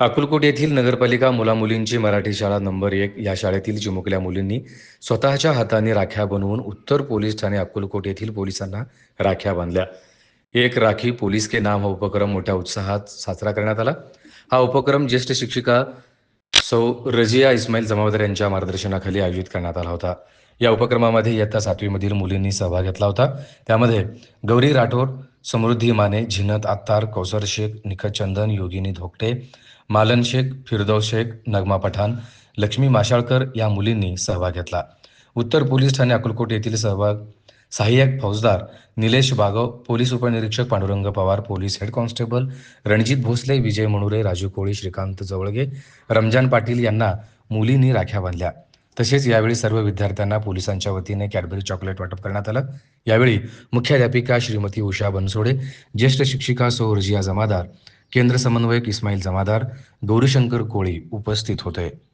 अक्कलकोट येथील नगरपालिका मुलामुलींची मराठी शाळा नंबर एक या शाळेतील चिमुकल्या मुलींनी स्वतःच्या हाताने राख्या बनवून उत्तर पोलीस ठाणे अक्कलकोट येथील पोलिसांना राख्या बांधल्या. एक राखी पोलीस के नाम हा उपक्रम मोठ्या उत्साहात साजरा करण्यात आला. हा उपक्रम ज्येष्ठ शिक्षिका सौ रजिया इस्माईल जमादार यांच्या मार्गदर्शनाखाली आयोजित करण्यात आला होता. या उपक्रमामध्ये इयत्ता सातवीमधील मुलींनी सहभाग घेतला होता. त्यामध्ये गौरी राठोड समृद्धी माने झिनत आत्तार कौसर शेख निखत चंदन योगिनी धोकटे मालन शेख फिरदौ शेख नगमा पठाण लक्ष्मी माशाळकर या मुलींनी सहभाग घेतला. उत्तर पोलीस ठाणे अकोलकोट येथील सहभाग सहाय्यक फौजदार निलेश बागव पोलीस उपनिरीक्षक Pandurang Pawar police head constable Ranjit Bhosale Vijay Manure Raju Koli Shrikant Jawalge Ramzan Patil यांना मुलींनी राख्या बांधल्या. तसेच यावेळी सर्व विद्यार्थ्यांना पोलिसांच्या वतीने कॅडबरी चॉकलेट वाटप करण्यात आलं. यावेळी मुख्याध्यापिका श्रीमती उषा बनसोडे ज्येष्ठ शिक्षिका सौ रजिया जमादार केंद्र समन्वयक इस्माईल जमादार गौरीशंकर कोळी उपस्थित होते.